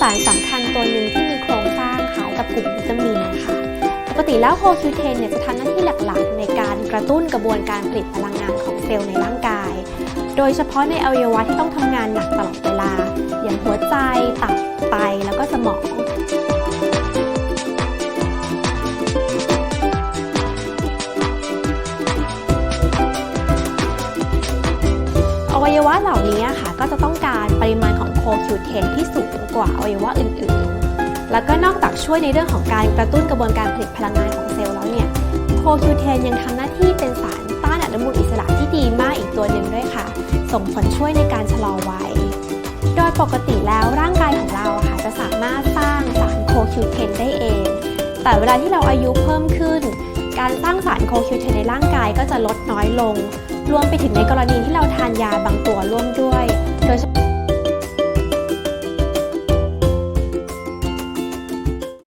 สารสำคัญตัวหนึ่งที่มีโครงสร้างคล้ายกับกลุ่มวิตามินค่ะปกติแล้วโคคิวเทนเนี่ยจะทำหน้าที่หลักๆ ในการกระตุ้นกระบวนการผลิตพลังงานของเซลล์ในร่างกาย โดยเฉพาะในอวัยวะที่ต้องทำงานหนักตลอดเวลา อย่างหัวใจ ตับ ไต แล้วก็สมองอวัยวะเหล่านี้ค่ะก็จะต้องการปริมาณ ของโคคิวเทนที่สูงกว่าอวัยวะอื่นๆ แล้วก็นอกจากช่วยในเรื่องของการกระตุ้นกระบวนการผลิตพลังงานของเซลล์แล้วเนี่ยโคคิวเทนยังทำหน้าที่เป็นสารต้านอนุมูลอิสระที่ดีมากอีกตัวหนึ่งด้วยค่ะ ส่งผลช่วยในการชะลอวัย โดยปกติแล้วร่างกายของเราค่ะจะสามารถสร้างสารโคคิวเทนได้เอง แต่เวลาที่เราอายุเพิ่มขึ้น การสร้างสารโคคิวเทนในร่างกายก็จะลดน้อยลง รวมไปถึงในกรณีที่เราทานยาบางตัวร่วม